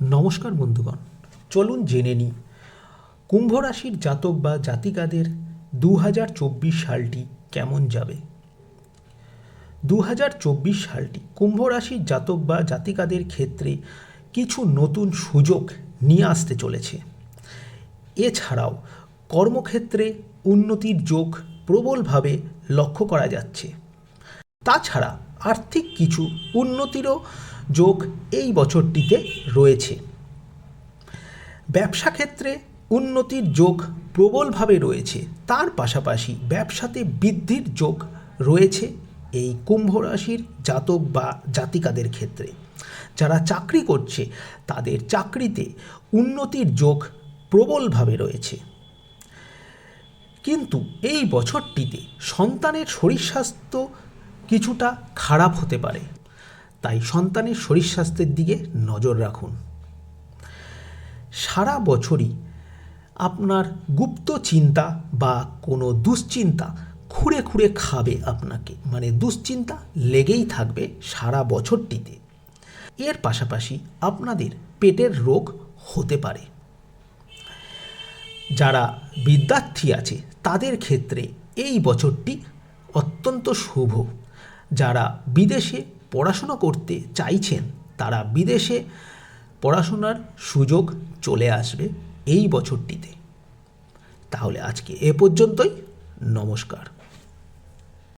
নমস্কার বন্ধুগণ, চলুন জেনে নিই। কুম্ভ রাশির জাতক বা জাতিকাদের দু হাজার চব্বিশ সালটি কেমন যাবে? দু হাজার চব্বিশ সালটি কুম্ভ রাশির জাতক বা জাতিকাদের ক্ষেত্রে কিছু নতুন সুযোগ নিয়ে আসতে চলেছে। এছাড়াও কর্মক্ষেত্রে উন্নতির যোগ প্রবলভাবে লক্ষ্য করা যাচ্ছে। তাছাড়া আর্থিক কিছু উন্নতিরও যোগ এই বছরটিতে রয়েছে। ব্যবসা ক্ষেত্রে উন্নতির যোগ প্রবলভাবে রয়েছে। তার পাশাপাশি ব্যবসাতে বৃদ্ধির যোগ রয়েছে এই কুম্ভ রাশির জাতক বা জাতিকাদের ক্ষেত্রে। যারা চাকরি করছে, তাদের চাকরিতে উন্নতির যোগ প্রবলভাবে রয়েছে। কিন্তু এই বছরটিতে সন্তানের শরীর স্বাস্থ্য কিছুটা খারাপ হতে পারে। তাই সন্তানের শরীর স্বাস্থ্যের দিকে নজর রাখুন। সারা বছরই আপনার গুপ্ত চিন্তা বা কোনো দুশ্চিন্তা খুঁড়ে খুঁড়ে খাবে আপনাকে। মানে দুশ্চিন্তা লেগেই থাকবে সারা বছরটিতে। এর পাশাপাশি আপনাদের পেটের রোগ হতে পারে। যারা বিদ্যার্থী আছে, তাদের ক্ষেত্রে এই বছরটি অত্যন্ত শুভ। যারা বিদেশে পড়াশোনা করতে চাইছেন, তারা বিদেশে পড়াশোনার সুযোগ চলে আসবে এই বছরটিতে। তাহলে আজকে এ পর্যন্তই, নমস্কার।